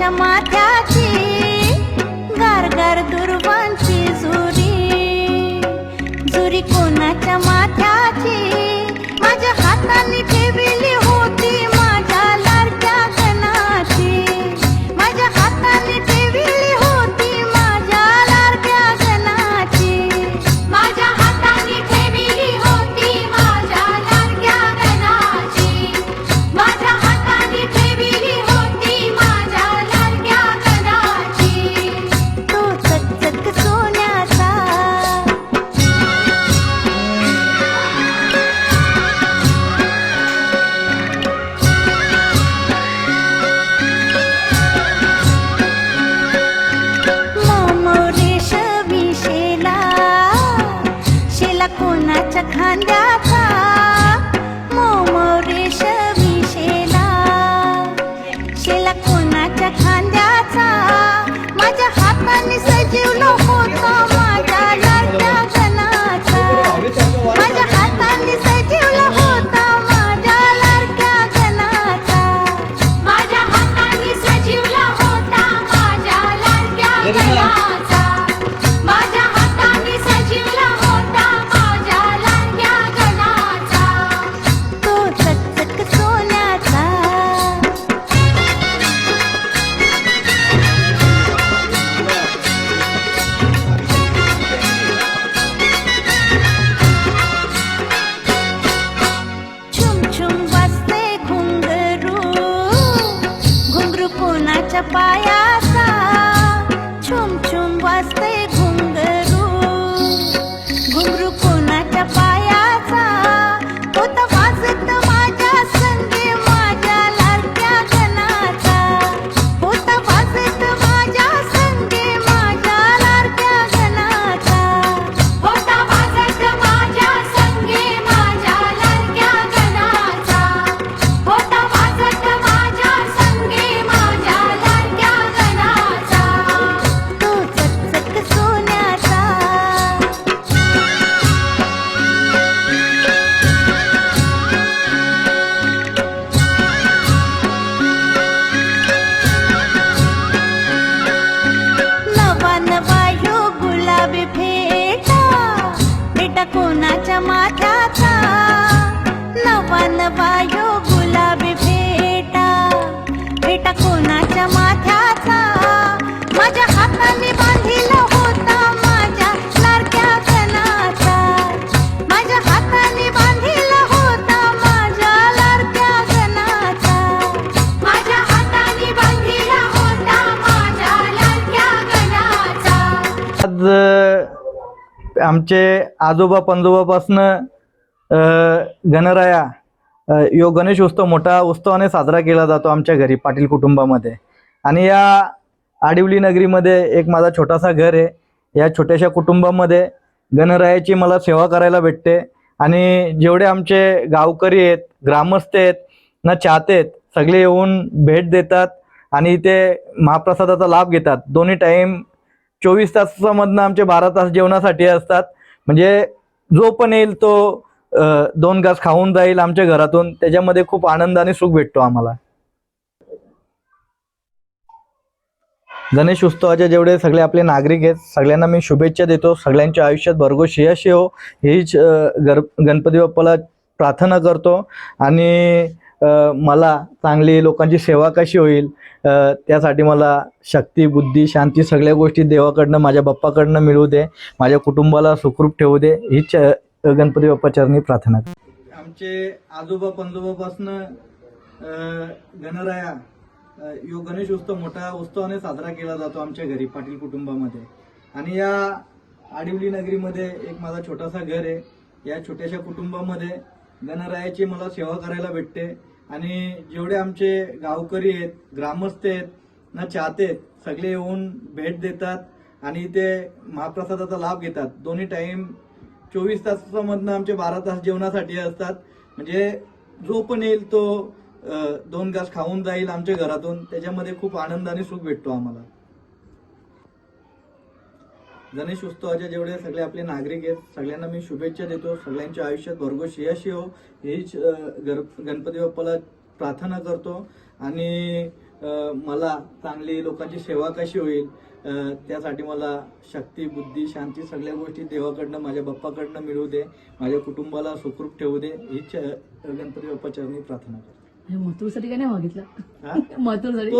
त्याच्या माथ्याची गारगार दुर्वांची झुरी झुरी कोणाच्या कोणाच्या पायाचा छुम छुम वाजते आमचे आजोबा पंजोबापासनं गणराया यो गणेश उत्सव मोठा उत्सवाने साजरा केला जातो आमच्या घरी पाटील कुटुंबामध्ये. आणि या आडिवली नगरीमध्ये एक माझा छोटासा घर आहे. या छोट्याशा कुटुंबामध्ये गणरायाची मला सेवा करायला भेटते. आणि जेवढे आमचे गावकरी आहेत ग्रामस्थ आहेत ना चाहते आहेत सगळे येऊन भेट देतात आणि इथे महाप्रसादाचा लाभ घेतात. दोन्ही टाईम चोवीस तासामधनं आमचे बारा तास जेवणासाठी असतात. म्हणजे जो पण येईल तो दोन घास खाऊन जाईल आमच्या घरातून. त्याच्यामध्ये खूप आनंद आणि सुख भेटतो आम्हाला. गणेश उत्सवाचे जेवढे सगळे आपले नागरिक आहेत सगळ्यांना मी शुभेच्छा देतो. सगळ्यांच्या आयुष्यात भरघोस यश हो हीच गर गणपती बाप्पाला प्रार्थना करतो. आणि मला चांगली लोकांची सेवा कशी होईल? त्यासाठी मला शक्ती बुद्धी शांती सगळ्या गोष्टी देवाकडनं माझ्या बाप्पाकडनं मिळू दे. माझ्या कुटुंबाला सुखरूप ठेवू दे. हीच च गणपती बाप्पा चरणी प्रार्थना आमचे आजोबा पंजोबापासनं गणराया यो गणेश उत्सव मोठा उत्सवाने साजरा केला जातो आमच्या घरी पाटील कुटुंबामध्ये. आणि या आडिवली नगरीमध्ये एक माझा छोटासा घर आहे. या छोट्याशा कुटुंबामध्ये गणरायाची मला सेवा करायला भेटते. आणि जेवढे आमचे गावकरी आहेत ग्रामस्थ आहेत ना चाहते आहेत सगळे येऊन भेट देतात आणि इथे महाप्रसादाचा लाभ घेतात. दोन्ही टाईम चोवीस तासामधनं आमचे बारा तास जेवणासाठी असतात. म्हणजे जो पण येईल तो दोन घास खाऊन जाईल आमच्या घरातून. त्याच्यामध्ये खूप आनंद आणि सुख भेटतो आम्हाला. गणेश उत्सवाचे जेवढे सगळे आपले नागरिक आहेत सगळ्यांना मी शुभेच्छा देतो. सगळ्यांच्या आयुष्यात भरघोस यश हो हीच गर- गणपती बाप्पाला प्रार्थना करतो. आणि मला चांगली लोकांची सेवा कशी होईल त्यासाठी मला शक्ती बुद्धी शांती सगळ्या गोष्टी देवाकडनं माझ्या बाप्पाकडनं मिळवू दे. माझ्या कुटुंबाला सुखरूप ठेवू दे. हीच गणपती बाप्पा चरणी प्रार्थना करतो. मथुरसाठी काय नाही मागितलं? मथुरसाठी